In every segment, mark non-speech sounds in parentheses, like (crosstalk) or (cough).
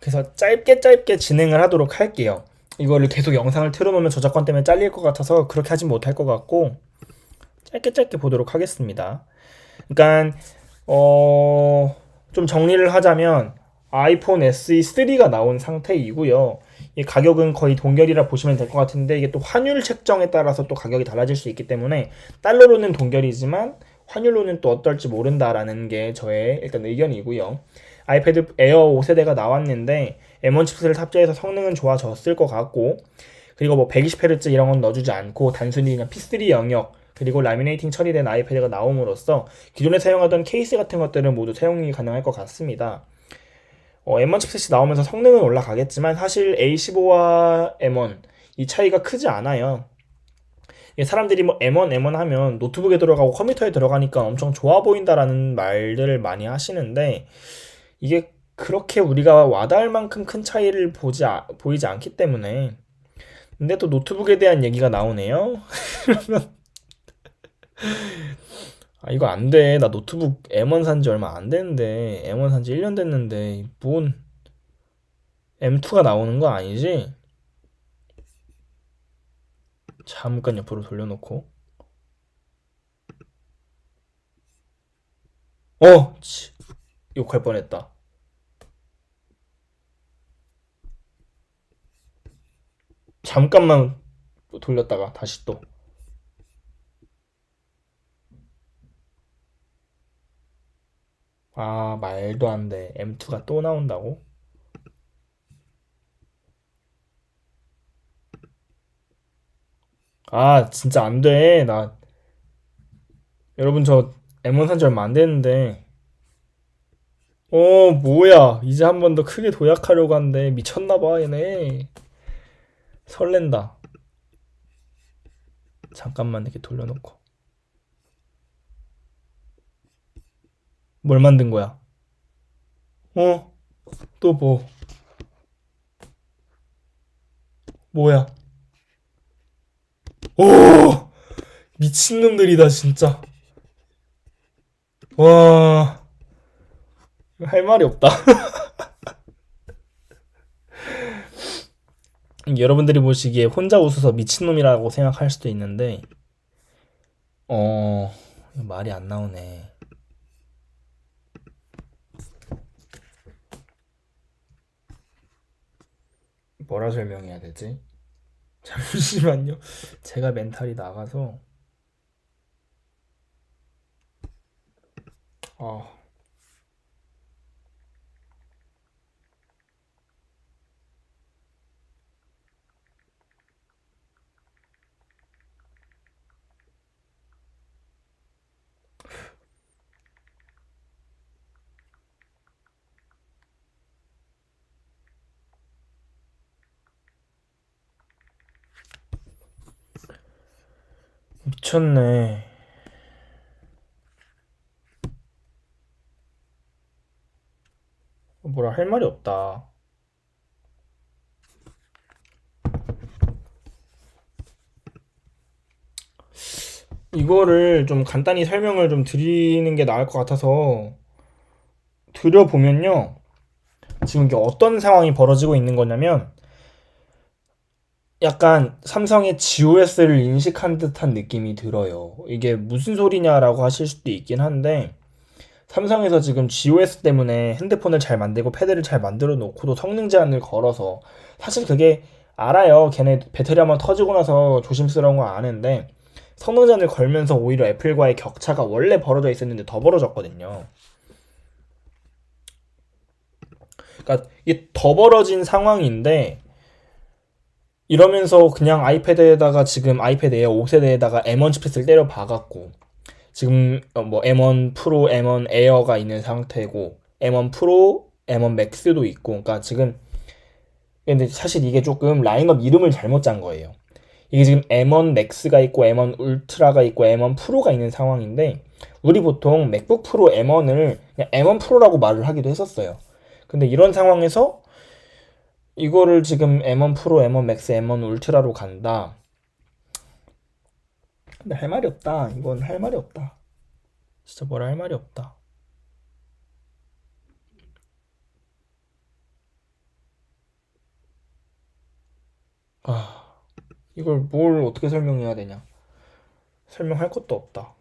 그래서 짧게 짧게 진행을 하도록 할게요. 이거를 계속 영상을 틀어놓으면 저작권 때문에 잘릴 것 같아서 그렇게 하진 못할 것 같고 짧게 짧게 보도록 하겠습니다. 그러니까 어, 좀 정리를 하자면 아이폰 SE 3가 나온 상태이고요. 이 가격은 거의 동결이라 보시면 될 것 같은데 이게 또 환율 책정에 따라서 또 가격이 달라질 수 있기 때문에 달러로는 동결이지만 환율로는 또 어떨지 모른다라는 게 저의 일단 의견이고요. 아이패드 에어 5세대가 나왔는데 M1 칩셋을 탑재해서 성능은 좋아졌을 것 같고 그리고 뭐 120Hz 이런 건 넣어주지 않고 단순히 그냥 P3 영역 그리고 라미네이팅 처리된 아이패드가 나옴으로써 기존에 사용하던 케이스 같은 것들은 모두 사용이 가능할 것 같습니다. 어, M1 칩셋이 나오면서 성능은 올라가겠지만 사실 A15와 M1 이 차이가 크지 않아요. 이게 사람들이 뭐 M1, M1 하면 노트북에 들어가고 컴퓨터에 들어가니까 엄청 좋아 보인다라는 말들을 많이 하시는데 이게 그렇게 우리가 와닿을 만큼 큰 차이를 보지 아- 보이지 않기 때문에 근데 또 노트북에 대한 얘기가 나오네요. (laughs) 아 이거 안 돼. 나 노트북 M1 산지 얼마 안 됐는데 M1 산지 1년 됐는데 뭔 M2가 나오는 거 아니지? 잠깐 옆으로 돌려놓고 어! 치, 욕할 뻔했다. 잠깐만 돌렸다가 다시 또 아, 말도 안 돼. M2가 또 나온다고? 아, 진짜 안 돼. 나, 여러분, 저 M1 산지 얼마 안 됐는데. 어, 뭐야. 이제 한 번 더 크게 도약하려고 하는데. 미쳤나봐, 얘네. 설렌다. 잠깐만 이렇게 돌려놓고. 뭘 만든 거야? 어? 또 뭐? 뭐야? 오! 미친놈들이다, 진짜. 와. 할 말이 없다. (laughs) 여러분들이 보시기에 혼자 웃어서 미친놈이라고 생각할 수도 있는데, 어, 말이 안 나오네. 뭐라 설명해야 되지? (laughs) 잠시만요. 제가 멘탈이 나가서, 아, 미쳤네. 뭐라 할 말이 없다. 이거를 좀 간단히 설명을 좀 드리는 게 나을 것 같아서 드려보면요. 지금 이게 어떤 상황이 벌어지고 있는 거냐면 약간 삼성의 GOS를 인식한 듯한 느낌이 들어요. 이게 무슨 소리냐라고 하실 수도 있긴 한데 삼성에서 지금 GOS 때문에 핸드폰을 잘 만들고 패드를 잘 만들어 놓고도 성능 제한을 걸어서 사실 그게 알아요. 걔네 배터리 한번 터지고 나서 조심스러운 거 아는데 성능 제한을 걸면서 오히려 애플과의 격차가 원래 벌어져 있었는데 더 벌어졌거든요. 그러니까 이게 더 벌어진 상황인데 이러면서 그냥 아이패드에다가 지금 아이패드 에어 5세대에다가 M1 칩셋을 때려 박았고 지금 어, 뭐 M1 프로, M1 에어가 있는 상태고 M1 프로, M1 맥스도 있고 그러니까 지금 근데 사실 이게 조금 라인업 이름을 잘못 짠 거예요. 이게 지금 M1 맥스가 있고 M1 울트라가 있고 M1 프로가 있는 상황인데 우리 보통 맥북 프로 M1을 그냥 M1 프로라고 말을 하기도 했었어요. 근데 이런 상황에서 이거를 지금 M1 프로, M1 맥스, M1 울트라로 간다. 근데 할 말이 없다. 이건 할 말이 없다. 진짜 뭐라 할 말이 없다. 아, 이걸 뭘 어떻게 설명해야 되냐. 설명할 것도 없다.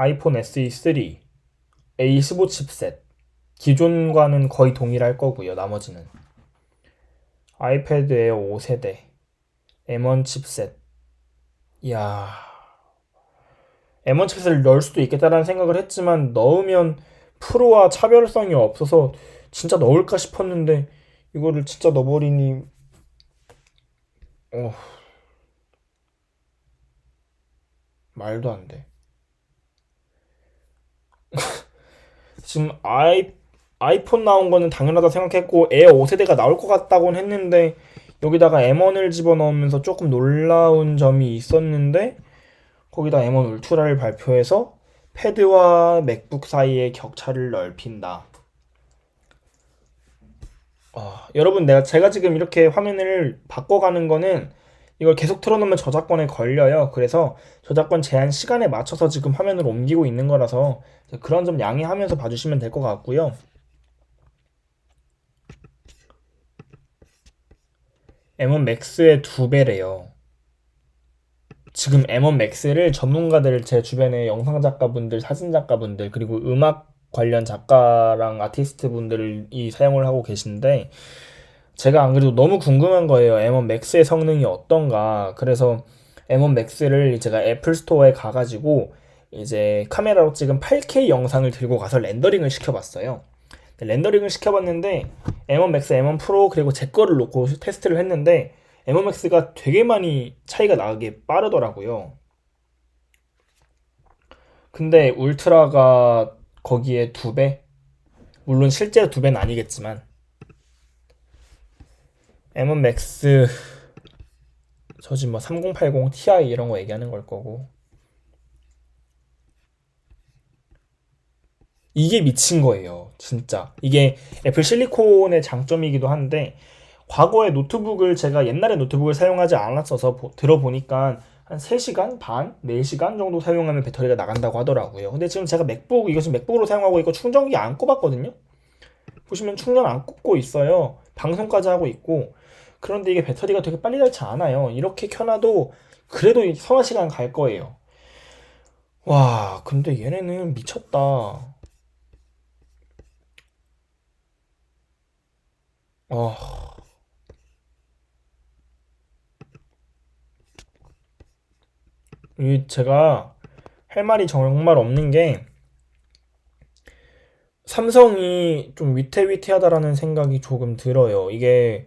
아이폰 SE3, A15 칩셋. 기존과는 거의 동일할 거고요. 나머지는. 아이패드 에어 5세대, M1 칩셋. 이야. M1 칩셋을 넣을 수도 있겠다라는 생각을 했지만 넣으면 프로와 차별성이 없어서 진짜 넣을까 싶었는데 이거를 진짜 넣어버리니 어, 말도 안 돼. (laughs) 지금 아이 아이폰 나온 거는 당연하다 생각했고 에어 5세대가 나올 것 같다고는 했는데 여기다가 M1을 집어넣으면서 조금 놀라운 점이 있었는데 거기다 M1 울트라를 발표해서 패드와 맥북 사이의 격차를 넓힌다. 아, 여러분 내가 제가 지금 이렇게 화면을 바꿔가는 거는 이걸 계속 틀어놓으면 저작권에 걸려요. 그래서 저작권 제한 시간에 맞춰서 지금 화면을 옮기고 있는 거라서 그런 점 양해하면서 봐주시면 될 것 같고요. M1 Max의 두 배래요. 지금 M1 Max를 전문가들 제 주변에 영상 작가분들, 사진 작가분들 그리고 음악 관련 작가랑 아티스트 분들이 사용을 하고 계신데 제가 안 그래도 너무 궁금한 거예요. M1 Max의 성능이 어떤가. 그래서 M1 Max를 제가 애플 스토어에 가가지고 이제 카메라로 찍은 8K 영상을 들고 가서 렌더링을 시켜봤어요. 렌더링을 시켜봤는데 M1 Max, M1 Pro 그리고 제 거를 놓고 테스트를 했는데 M1 Max가 되게 많이 차이가 나게 빠르더라고요. 근데 울트라가 거기에 두 배? 물론 실제로 두 배는 아니겠지만 M1 Max 저지 뭐 3080 Ti 이런 거 얘기하는 걸 거고 이게 미친 거예요. 진짜. 이게 애플 실리콘의 장점이기도 한데 과거에 노트북을 제가 옛날에 노트북을 사용하지 않았어서 보- 들어보니까 한 3시간 반, 4시간 정도 사용하면 배터리가 나간다고 하더라고요. 근데 지금 제가 맥북, 이거 지금 맥북으로 사용하고 있고 충전기 안 꼽았거든요? 보시면 충전 안 꼽고 있어요. 방송까지 하고 있고. 그런데 이게 배터리가 되게 빨리 닳지 않아요. 이렇게 켜놔도 그래도 이 서너 시간 갈 거예요. 와, 근데 얘네는 미쳤다. 어, 이 제가 할 말이 정말 없는 게 삼성이 좀 위태위태하다라는 생각이 조금 들어요. 이게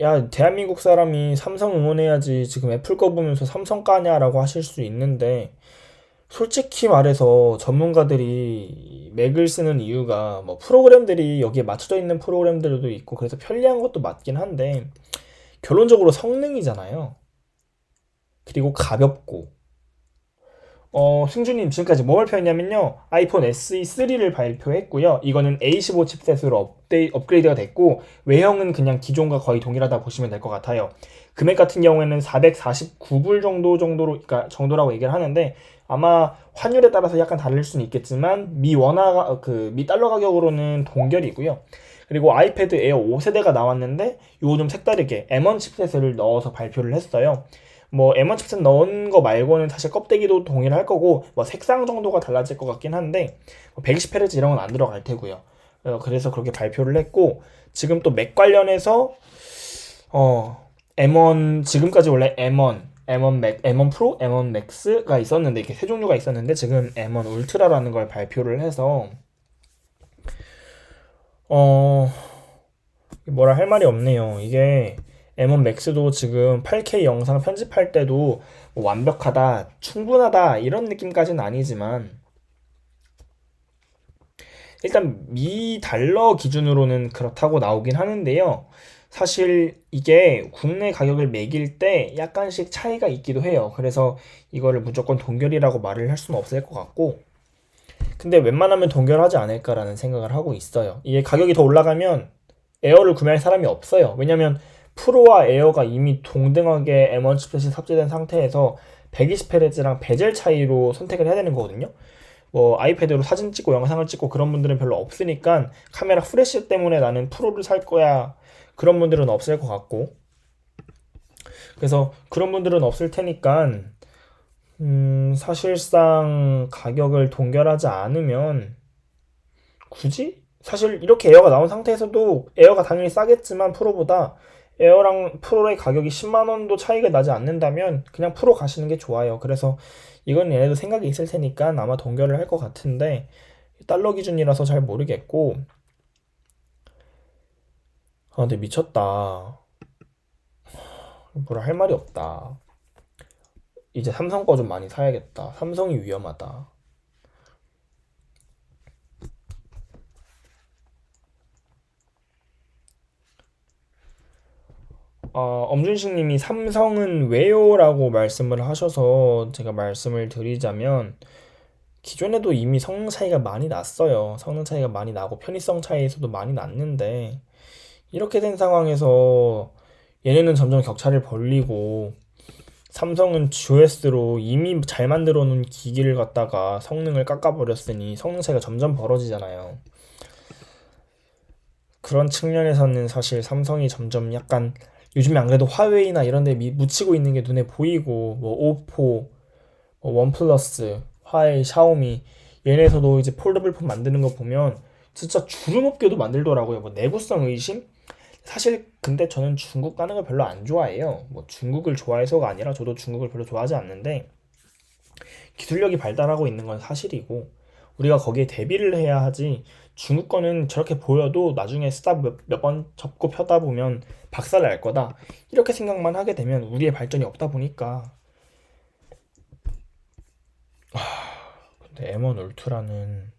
야, 대한민국 사람이 삼성 응원해야지 지금 애플 거 보면서 삼성 까냐라고 하실 수 있는데 솔직히 말해서 전문가들이 맥을 쓰는 이유가 뭐 프로그램들이 여기에 맞춰져 있는 프로그램들도 있고 그래서 편리한 것도 맞긴 한데 결론적으로 성능이잖아요. 그리고 가볍고 어, 승주님 지금까지 뭐 발표했냐면요. 아이폰 SE3를 발표했고요. 이거는 A15 칩셋으로 업데이, 업그레이드가 됐고 외형은 그냥 기존과 거의 동일하다 보시면 될 것 같아요. 금액 같은 경우에는 449불 정도 정도로 그러니까 정도라고 얘기를 하는데 아마 환율에 따라서 약간 다를 수는 있겠지만 미 원화 그미 달러 가격으로는 동결이고요. 그리고 아이패드 에어 5세대가 나왔는데 요거 좀 색다르게 M1 칩셋을 넣어서 발표를 했어요. 뭐 M1 칩셋 넣은 거 말고는 사실 껍데기도 동일할 거고 뭐 색상 정도가 달라질 것 같긴 한데 120Hz 이런 건 안 들어갈 테고요. 어, 그래서 그렇게 발표를 했고 지금 또 맥 관련해서 어 M1 지금까지 원래 M1, M1 맥, M1 프로, M1 맥스가 있었는데 이렇게 세 종류가 있었는데 지금 M1 울트라라는 걸 발표를 해서 어 뭐라 할 말이 없네요. 이게 M1 맥스도 지금 8K 영상 편집할 때도 뭐 완벽하다, 충분하다 이런 느낌까지는 아니지만 일단 미 달러 기준으로는 그렇다고 나오긴 하는데요. 사실 이게 국내 가격을 매길 때 약간씩 차이가 있기도 해요. 그래서 이거를 무조건 동결이라고 말을 할 수는 없을 것 같고 근데 웬만하면 동결하지 않을까라는 생각을 하고 있어요. 이게 가격이 더 올라가면 에어를 구매할 사람이 없어요. 왜냐면 프로와 에어가 이미 동등하게 M1 칩셋이 탑재된 상태에서 120Hz랑 베젤 차이로 선택을 해야 되는 거거든요. 뭐 아이패드로 사진 찍고 영상을 찍고 그런 분들은 별로 없으니까 카메라 프레시 때문에 나는 프로를 살 거야 그런 분들은 없을 것 같고 그래서 그런 분들은 없을 테니까 음, 사실상 가격을 동결하지 않으면 굳이? 사실 이렇게 에어가 나온 상태에서도 에어가 당연히 싸겠지만 프로보다 에어랑 프로의 가격이 10만 원도 차이가 나지 않는다면 그냥 프로 가시는 게 좋아요. 그래서 이건 얘네도 생각이 있을 테니까 아마 동결을 할 것 같은데 달러 기준이라서 잘 모르겠고 아 근데 미쳤다. 뭐라 할 말이 없다. 이제 삼성 거 좀 많이 사야겠다. 삼성이 위험하다. 어, 엄준식 님이 삼성은 왜요라고 말씀을 하셔서 제가 말씀을 드리자면 기존에도 이미 성능 차이가 많이 났어요. 성능 차이가 많이 나고 편의성 차이에서도 많이 났는데 이렇게 된 상황에서 얘네는 점점 격차를 벌리고 삼성은 GOS로 이미 잘 만들어 놓은 기기를 갖다가 성능을 깎아버렸으니 성능 차이가 점점 벌어지잖아요. 그런 측면에서는 사실 삼성이 점점 약간 요즘에 안 그래도 화웨이나 이런 데 미- 묻히고 있는 게 눈에 보이고 뭐 오포, 뭐 원플러스, 화웨이, 샤오미 얘네에서도 이제 폴더블 폰 만드는 거 보면 진짜 주름 없게도 만들더라고요. 뭐 내구성 의심? 사실 근데 저는 중국 가는 걸 별로 안 좋아해요. 뭐 중국을 좋아해서가 아니라 저도 중국을 별로 좋아하지 않는데 기술력이 발달하고 있는 건 사실이고 우리가 거기에 대비를 해야 하지. 중국 거는 저렇게 보여도 나중에 쓰다 몇번 접고 펴다 보면 박살 날 거다. 이렇게 생각만 하게 되면 우리의 발전이 없다 보니까. 근데 M1 울트라는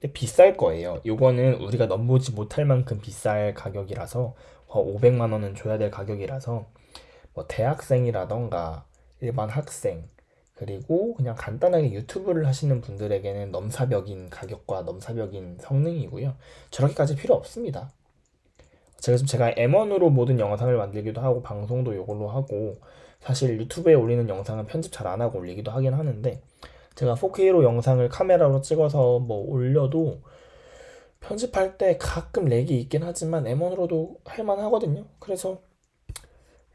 근데 비쌀 거예요. 요거는 우리가 넘보지 못할 만큼 비쌀 가격이라서 500만 원은 줘야 될 가격이라서 뭐 대학생이라던가 일반 학생 그리고 그냥 간단하게 유튜브를 하시는 분들에게는 넘사벽인 가격과 넘사벽인 성능이고요. 저렇게까지 필요 없습니다. 제가 지금 제가 M1으로 모든 영상을 만들기도 하고 방송도 이걸로 하고 사실 유튜브에 올리는 영상은 편집 잘 안 하고 올리기도 하긴 하는데 제가 4K로 영상을 카메라로 찍어서 뭐 올려도 편집할 때 가끔 렉이 있긴 하지만 M1으로도 할만 하거든요. 그래서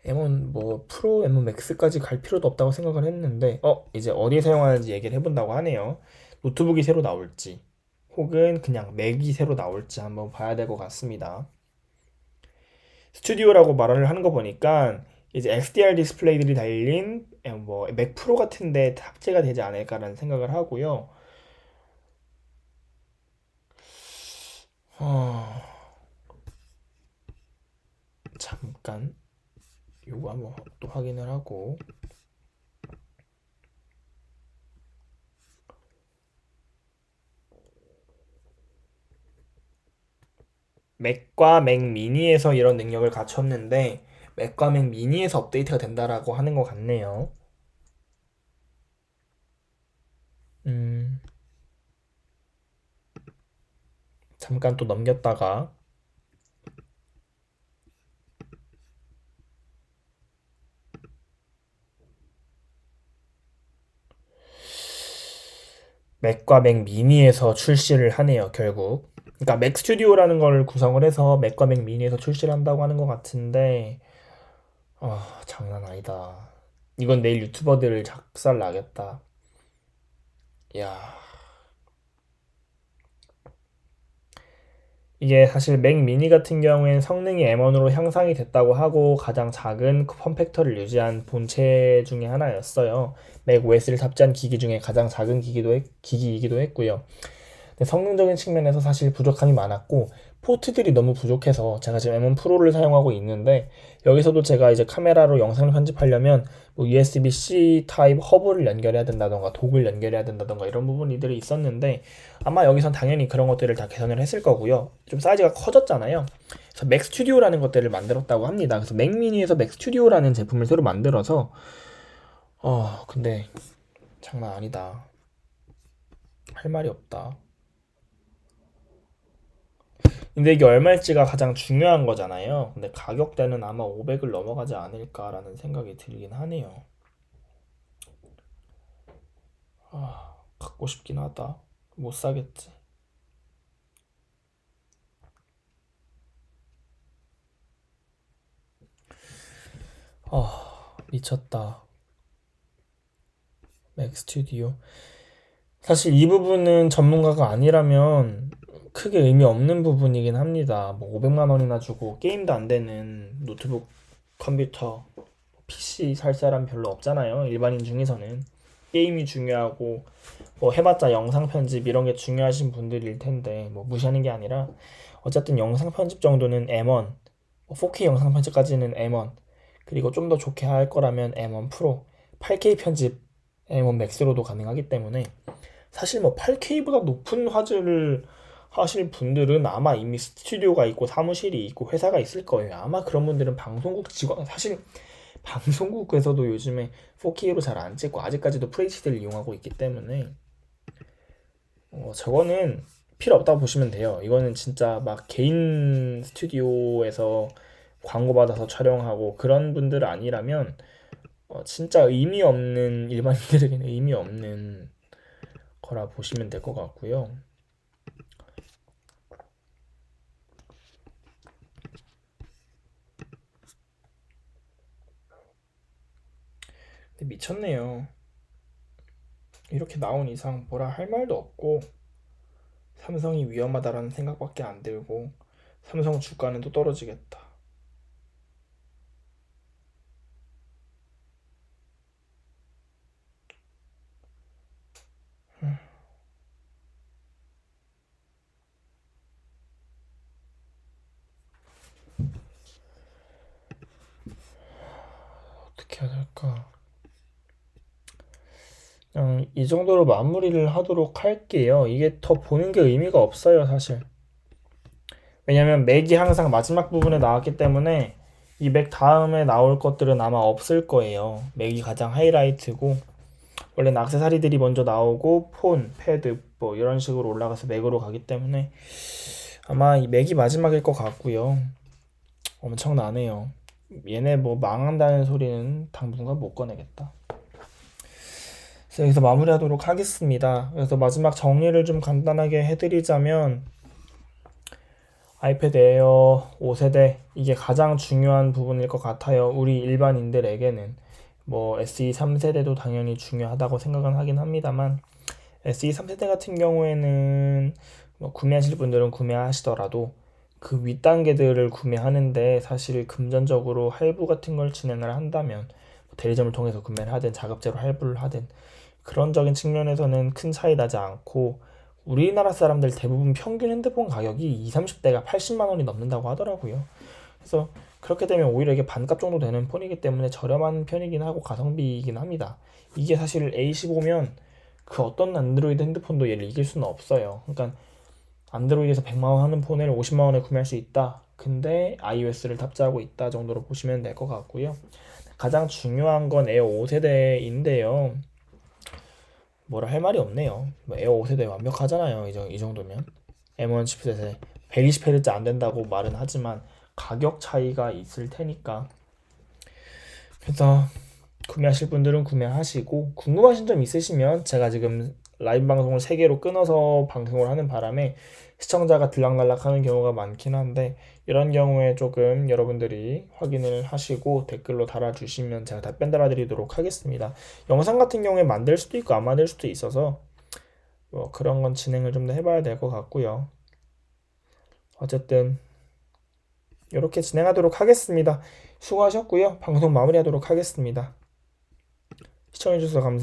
M1 뭐 프로 M1 맥스까지 갈 필요도 없다고 생각을 했는데 어 이제 어디에 사용하는지 얘기를 해본다고 하네요. 노트북이 새로 나올지 혹은 그냥 맥이 새로 나올지 한번 봐야 될 것 같습니다. 스튜디오라고 말을 하는 거 보니까 이제 XDR 디스플레이들이 달린 뭐 맥 프로 같은데 탑재가 되지 않을까라는 생각을 하고요. 어... 잠깐 요거 한번 또 확인을 하고. 맥과 맥 미니에서 이런 능력을 갖췄는데 맥과 맥 미니에서 업데이트가 된다라고 하는 것 같네요. 음, 잠깐 또 넘겼다가 맥과 맥 미니에서 출시를 하네요, 결국. 그러니까 맥 스튜디오라는 걸 구성을 해서 맥과 맥 미니에서 출시를 한다고 하는 것 같은데, 아, 장난 아니다. 이건 내일 유튜버들 작살 나겠다. 야, 이게 사실 맥 미니 같은 경우엔 성능이 M1으로 향상이 됐다고 하고 가장 작은 폼팩터를 유지한 본체 중에 하나였어요. 맥 OS를 탑재한 기기 중에 가장 작은 기기도 했- 기기이기도 했고요. 근데 성능적인 측면에서 사실 부족함이 많았고 포트들이 너무 부족해서 제가 지금 M1 프로를 사용하고 있는데 여기서도 제가 이제 카메라로 영상을 편집하려면 뭐 USB-C 타입 허브를 연결해야 된다던가 독을 연결해야 된다던가 이런 부분들이 있었는데 아마 여기선 당연히 그런 것들을 다 개선을 했을 거고요. 좀 사이즈가 커졌잖아요. 그래서 맥 스튜디오라는 것들을 만들었다고 합니다. 그래서 맥 미니에서 맥 스튜디오라는 제품을 새로 만들어서 어 근데 장난 아니다. 할 말이 없다. 근데 이게 얼마일지가 가장 중요한 거잖아요. 근데 가격대는 아마 500을 넘어가지 않을까라는 생각이 들긴 하네요. 아, 갖고 싶긴 하다. 못 사겠지. 아, 미쳤다. 맥 스튜디오. 사실 이 부분은 전문가가 아니라면 크게 의미 없는 부분이긴 합니다. 뭐 500만 원이나 주고 게임도 안 되는 노트북, 컴퓨터, PC 살 사람 별로 없잖아요. 일반인 중에서는. 게임이 중요하고 뭐 해봤자 영상 편집 이런 게 중요하신 분들일 텐데 뭐 무시하는 게 아니라 어쨌든 영상 편집 정도는 M1, 뭐 4K 영상 편집까지는 M1 그리고 좀 더 좋게 할 거라면 M1 프로, 8K 편집 M1 맥스로도 가능하기 때문에 사실 뭐 8K보다 높은 화질을 하실 분들은 아마 이미 스튜디오가 있고 사무실이 있고 회사가 있을 거예요. 아마 그런 분들은 방송국 직원 사실 방송국에서도 요즘에 4K로 잘 안 찍고 아직까지도 FHD를 이용하고 있기 때문에 어, 저거는 필요 없다고 보시면 돼요. 이거는 진짜 막 개인 스튜디오에서 광고 받아서 촬영하고 그런 분들 아니라면 어, 진짜 의미 없는 일반인들에게는 의미 없는 거라 보시면 될 것 같고요. 미쳤네요. 이렇게 나온 이상 뭐라 할 말도 없고 삼성이 위험하다라는 생각밖에 안 들고 삼성 주가는 또 떨어지겠다. 어떻게 해야 될까? 그냥 이 정도로 마무리를 하도록 할게요. 이게 더 보는 게 의미가 없어요, 사실. 왜냐면 맥이 항상 마지막 부분에 나왔기 때문에 이 맥 다음에 나올 것들은 아마 없을 거예요. 맥이 가장 하이라이트고 원래는 액세서리들이 먼저 나오고 폰, 패드 뭐 이런 식으로 올라가서 맥으로 가기 때문에 아마 이 맥이 마지막일 것 같고요. 엄청나네요. 얘네 뭐 망한다는 소리는 당분간 못 꺼내겠다. 그래서 여기서 마무리하도록 하겠습니다. 그래서 마지막 정리를 좀 간단하게 해드리자면 아이패드 에어 5세대 이게 가장 중요한 부분일 것 같아요. 우리 일반인들에게는 뭐 SE 3세대도 당연히 중요하다고 생각은 하긴 합니다만 SE 3세대 같은 경우에는 뭐 구매하실 분들은 구매하시더라도 그 윗단계들을 구매하는데 사실 금전적으로 할부 같은 걸 진행을 한다면 뭐 대리점을 통해서 구매를 하든 자급제로 할부를 하든 그런적인 측면에서는 큰 차이 나지 않고 우리나라 사람들 대부분 평균 핸드폰 가격이 20, 30대가 80만 원이 넘는다고 하더라고요. 그래서 그렇게 되면 오히려 이게 반값 정도 되는 폰이기 때문에 저렴한 편이긴 하고 가성비이긴 합니다. 이게 사실 A15면 그 어떤 안드로이드 핸드폰도 얘를 이길 수는 없어요. 그러니까 안드로이드에서 100만 원 하는 폰을 50만 원에 구매할 수 있다. 근데 iOS를 탑재하고 있다 정도로 보시면 될 것 같고요. 가장 중요한 건 에어 5세대인데요. 뭐라 할 말이 없네요. 뭐 에어 5세대 완벽하잖아요. 이, 정- 이 정도면. M1 칩셋에 120Hz 안 된다고 말은 하지만 가격 차이가 있을 테니까. 그래서 구매하실 분들은 구매하시고 궁금하신 점 있으시면 제가 지금 라이브 방송을 3개로 끊어서 방송을 하는 바람에 시청자가 들락날락 하는 경우가 많긴 한데 이런 경우에 조금 여러분들이 확인을 하시고 댓글로 달아주시면 제가 답변 달아드리도록 하겠습니다. 영상 같은 경우에 만들 수도 있고 안 만들 수도 있어서 뭐 그런 건 진행을 좀 더 해봐야 될 것 같고요. 어쨌든 이렇게 진행하도록 하겠습니다. 수고하셨고요. 방송 마무리하도록 하겠습니다. 시청해주셔서 감사합니다.